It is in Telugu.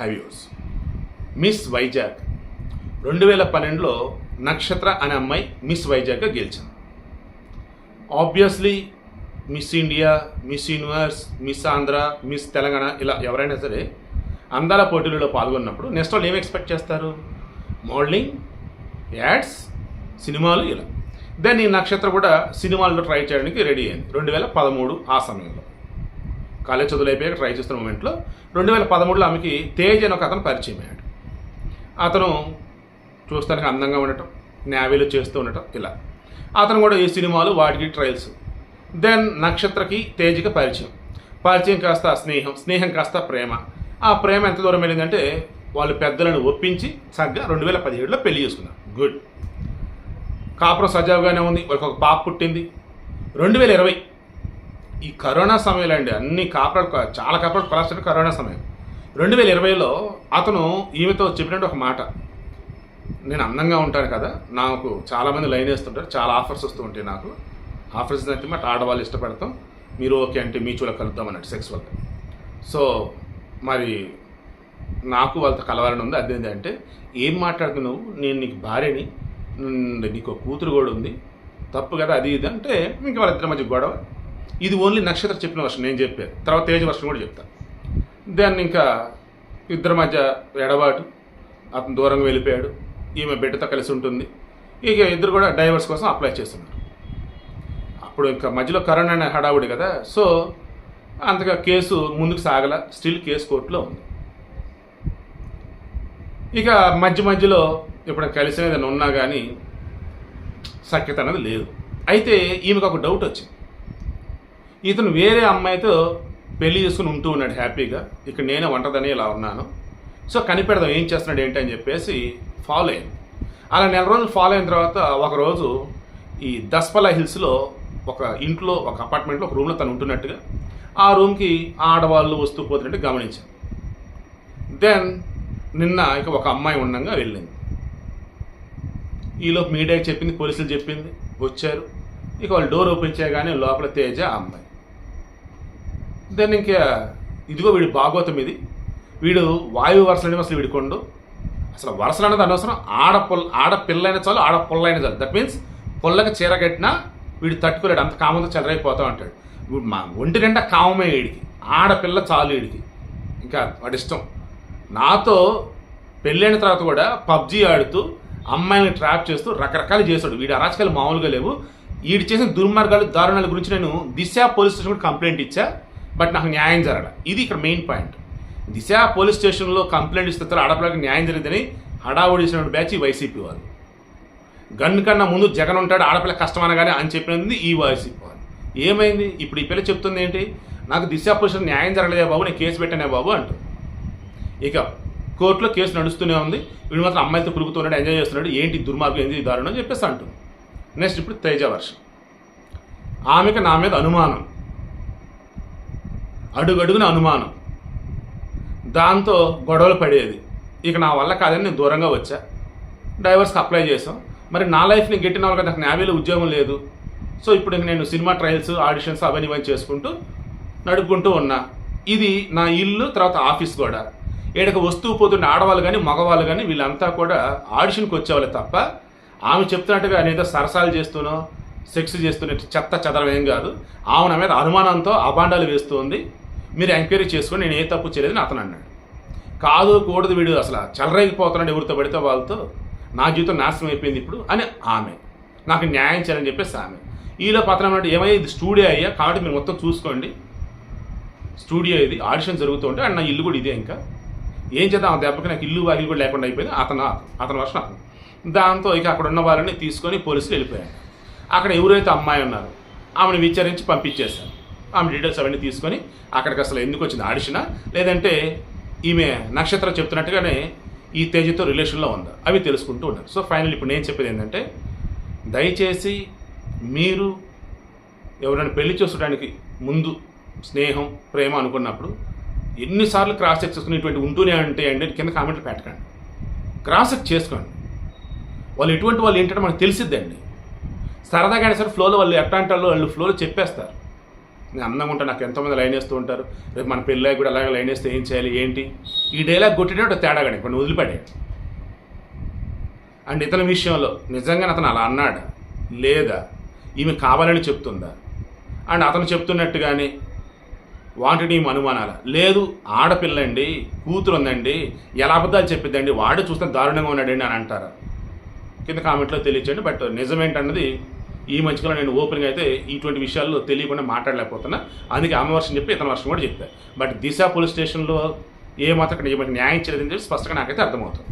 హైవ్యూస్. మిస్ వైజాగ్. రెండు వేల పన్నెండులో నక్షత్ర అనే అమ్మాయి మిస్ వైజాగ్గా గెలిచింది. Obviously miss India miss universe miss Andhra miss Telangana ఇలా ఎవరైనా సరే అందాల పోటీలలో పాల్గొన్నప్పుడు నెక్స్ట్ వాళ్ళు ఏం ఎక్స్పెక్ట్ చేస్తారు? మోడలింగ్ యాడ్స్ సినిమాలు ఇలా. దెన్ ఈ నక్షత్ర కూడా సినిమాల్లో ట్రై చేయడానికి రెడీ అయింది. రెండు వేల పదమూడు ఆ సమయంలో. కాలేజ్ చదువులు అయిపోయాక ట్రై చేస్తున్న మూమెంట్లో రెండు వేల పదమూడులో ఆమెకి తేజ్ అని ఒక అతను పరిచయం అయ్యాడు. అతను చూస్తానికి అందంగా ఉండటం నేవీలో చేస్తూ ఉండటం ఇలా. అతను కూడా ఈ సినిమాలు వాటికి ట్రయల్స్ దెన్ నక్షత్రకి తేజ్కి పరిచయం. పరిచయం కాస్త స్నేహం స్నేహం కాస్త ప్రేమ. ఆ ప్రేమ ఎంత దూరం వెళ్ళిందంటే వాళ్ళు పెద్దలను ఒప్పించి చక్కగా రెండు వేల పదిహేడులో పెళ్ళి చేసుకున్నారు. గుడ్ కాపురం సజావుగానే ఉంది వాళ్ళకి ఒక పాప పుట్టింది. రెండు వేల ఇరవై ఈ కరోనా సమయంలో అండి అన్ని కాపురాలు చాలా కాపురాలు కొలాస్టర్ కరోనా సమయం. రెండు వేల ఇరవైలో అతను ఈమెతో చెప్పినట్టు ఒక మాట. నేను అందంగా ఉంటాను కదా నాకు చాలామంది లైన్ వేస్తుంటారు చాలా ఆఫర్స్ వస్తూ ఉంటాయి నాకు. ఆఫర్స్ అయితే మాట ఆడవాళ్ళు ఇష్టపడతాం మీరు ఓకే అంటే మ్యూచువల్ కలుద్దాం అన్నట్టు సెక్స్వల్గా సో మరి నాకు వాళ్ళతో కలవాలని ఉంది. అదేంటి అంటే ఏం మాట్లాడుతున్నావు? నేను నీకు భార్యని నీకు ఒక కూతురు కూడా ఉంది. తప్పు కదా అది ఇది అంటే ఇంకా వాళ్ళిద్దరి మధ్య గొడవ. ఇది ఓన్లీ నక్షత్ర చెప్పిన వర్షం నేను చెప్పాను తర్వాత తేజ వర్షం కూడా చెప్తాను దాన్ని ఇంకా ఇద్దరి మధ్య ఎడబాటు అతను దూరంగా వెళ్ళిపోయాడు ఈమె బిడ్డతో కలిసి ఉంటుంది. ఇక ఇద్దరు కూడా డైవర్స్ కోసం అప్లై చేస్తున్నారు. అప్పుడు ఇంకా మధ్యలో కరోనా అనే హడావుడి కదా సో అంతగా కేసు ముందుకు సాగల స్టిల్ కేసు కోర్టులో ఉంది. ఇక మధ్య మధ్యలో ఇప్పుడు కలిసి ఏదైనా ఉన్నా కానీ సఖ్యత అనేది లేదు. అయితే ఈమెకు ఒక డౌట్ వచ్చింది. ఇతను వేరే అమ్మాయితో పెళ్ళి చేసుకుని ఉంటూ ఉన్నాడు హ్యాపీగా. ఇక్కడ నేనే వంటదని ఇలా ఉన్నాను. సో కనిపెడదాం ఏం చేస్తున్నాడు ఏంటి అని చెప్పేసి ఫాలో అయింది అలా నెల రోజులు ఫాలో అయిన తర్వాత ఒకరోజు ఈ దస్పలా హిల్స్లో ఒక ఇంట్లో ఒక అపార్ట్మెంట్లో ఒక రూమ్లో తను ఉంటున్నట్టుగా ఆ రూమ్కి ఆడవాళ్ళు వస్తూ పోతున్నట్టు గమనించాను. దెన్ నిన్న ఇక ఒక అమ్మాయి ఉండంగా వెళ్ళింది. ఈలోపు మీడియా చెప్పింది పోలీసులు చెప్పింది వచ్చారు. ఇక వాళ్ళు డోర్ ఓపెన్ చేయగానే లోపల తేజ ఆ అమ్మాయి. దెన్ ఇంకా ఇదిగో వీడి భాగవతం ఇది. వీడు వాయువు వరుసలు అసలు వీడి కొండు. అసలు వరుసలు అనేది అనవసరం. ఆడ పొల్ ఆడ పిల్లైన చాలు ఆడ పొల్లైన చాలు. దట్ మీన్స్ పొల్లకి చీర కట్టినా వీడు తట్టుకోలేడు. అంత కామంతో చెలరైపోతా ఉంటాడు వీడు మా ఒంటి నిండా కామమే వీడికి. ఆడపిల్ల చాలు వీడికి. ఇంకా వాడి ఇష్టం. నాతో పెళ్ళైన తర్వాత కూడా పబ్జీ ఆడుతూ అమ్మాయిని ట్రాప్ చేస్తూ రకరకాలు చేశాడు. వీడి అరాచకాలు మామూలుగా లేవు. వీడు చేసిన దుర్మార్గాలు దారుణాల గురించి నేను దిశ పోలీస్ స్టేషన్ కూడా కంప్లైంట్ ఇచ్చా. బట్ నాకు న్యాయం జరగల. ఇది ఇక్కడ మెయిన్ పాయింట్ దిశ పోలీస్ స్టేషన్లో కంప్లైంట్ ఇస్తే ఆడపిల్లకి న్యాయం జరిగిందని హడావుడి చేసిన బ్యాచ్ ఈ వైసీపీ వాళ్ళు. గన్ కన్నా ముందు జగన్ ఉంటాడు ఆడపిల్ల కష్టం అనగానే అని చెప్పినది ఈ వైసీపీ వాళ్ళు. ఏమైంది? ఇప్పుడు ఈ పిల్ల చెప్తుంది ఏంటి? నాకు దిశ పోలీస్ న్యాయం జరగలేదా బాబు నేను కేసు పెట్టానే బాబు అంటూ ఇక కోర్టులో కేసు నడుస్తూనే ఉంది. వీడు మాత్రం అమ్మాయితో కురుగుతున్నాడు ఎంజాయ్ చేస్తున్నాడు. ఏంటి దుర్మార్గం ఏంటి దారుణం అని చెప్పేసి అంటుంది. నెక్స్ట్ ఇప్పుడు తేజ వర్షం. ఆమెకు నా మీద అనుమానం. అడుగడుగున అనుమానం. దాంతో గొడవలు పడేది. ఇక నా వల్ల కాదని నేను దూరంగా వచ్చా. డైవర్స్కి అప్లై చేసాం మరి నా లైఫ్ని గెట్టిన వాళ్ళకి నాకు నేవీలో ఉద్యోగం లేదు. సో ఇప్పుడు నేను సినిమా ట్రయల్స్ ఆడిషన్స్ అవన్నీ ఇవన్నీ చేసుకుంటూ నడుపుకుంటూ ఉన్నా. ఇది నా ఇల్లు తర్వాత ఆఫీస్ కూడా ఈడకి వస్తూ పోతున్న ఆడవాళ్ళు కానీ మగవాళ్ళు కానీ వీళ్ళంతా కూడా ఆడిషన్కి వచ్చేవాళ్ళే తప్ప ఆమె చెప్తున్నట్టుగా నేనేదో సరసాలు చేస్తూనో సెక్స్ చేస్తున్నట్టు చెత్త చెదరం ఏం కాదు. ఆమె మీద అనుమానంతో అబాండాలు వేస్తుంది. మీరు ఎంక్వైరీ చేసుకొని నేను ఏ తప్పు చేయలేదని అతను అన్నాడు. కాదు కూడదు వీడు అసలు చెలరైపోతున్నాడు ఎవరితో పడితే వాళ్ళతో. నా జీవితం నాశనం అయిపోయింది ఇప్పుడు అని ఆమె. నాకు న్యాయం చేయాలని చెప్పేసి ఆమె. ఈలో పత్రం అంటే ఏమయ్యా ఇది స్టూడియో అయ్యా కాబట్టి మీరు మొత్తం చూసుకోండి. స్టూడియో ఇది ఆడిషన్ జరుగుతూ ఉంటే అండ్ నా ఇల్లు కూడా ఇదే ఇంకా. ఏం చేద్దాం ఆ దెబ్బకి నాకు ఇల్లు వాకిలు కూడా లేకుండా అయిపోయింది అతను అతని వర్షం అతను. దాంతో ఇక అక్కడ ఉన్న వాళ్ళని తీసుకొని పోలీసులు వెళ్ళిపోయారు. అక్కడ ఎవరైతే అమ్మాయి ఉన్నారో ఆమెను విచారించి పంపించేశాను ఆమె డీటెయిల్స్ అవన్నీ తీసుకొని అక్కడికి అసలు ఎందుకు వచ్చింది ఆడిషనా? లేదంటే ఈమె నక్షత్రం చెప్తున్నట్టుగానే ఈ తేజతో రిలేషన్లో ఉందా? అవి తెలుసుకుంటూ ఉన్నారు. సో ఫైనల్ ఇప్పుడు నేను చెప్పేది ఏంటంటే దయచేసి మీరు ఎవరైనా పెళ్ళి చూసుకోవడానికి ముందు స్నేహం ప్రేమ అనుకున్నప్పుడు ఎన్నిసార్లు క్రాస్ చెక్ చేసుకునేటువంటి ఉంటూనే అంటే అండి కింద కామెంట్లు పెట్టకండి. క్రాస్ చెక్ చేసుకోండి. వాళ్ళు ఎటువంటి వాళ్ళు ఏంటంటే మనకు తెలిసిద్దండి. సరదాగా అయినా సరే ఫ్లోలో వాళ్ళు ఎట్లాంటి వాళ్ళు వాళ్ళు ఫ్లోలో చెప్పేస్తారు. నేను అందంగా ఉంటాను నాకు ఎంతోమంది లైన్ వేస్తూ ఉంటారు. రేపు మన పెళ్ళి కూడా అలాగే లైన్ వేస్తే ఏం చేయాలి ఏంటి? ఈ డైలాగ్ కొట్టేటప్పుడు తేడా కానీ ఇప్పుడు వదిలిపడే అండ్ ఇతని విషయంలో నిజంగా అతను అలా అన్నాడు? లేదా? ఈమె కావాలని చెప్తుందా? అండ్ అతను చెప్తున్నట్టుగానే వాంటెడ్ అనుమానాల? లేదు ఆడపిల్ల అండి కూతురు ఉందండి ఎలా అబద్ధాలు చెప్పిద్దండి వాడు చూస్తే దారుణంగా ఉన్నాడండి అని అంటారు. కింద కామెంట్లో తెలియచండి బట్ నిజమేంటన్నది ఈ మధ్యకాలం నేను ఓపెన్గా అయితే ఇటువంటి విషయాల్లో తెలియకుండా మాట్లాడలేకపోతున్నా. అందుకే ఆమె వర్షం చెప్పి ఇతని వర్షం కూడా చెప్పాను బట్ దిశ పోలీస్ స్టేషన్లో ఏ మాత్రం ఇక్కడ న్యాయం చేయలేదని చెప్పి స్పష్టంగా నాకైతే అర్థమవుతుంది.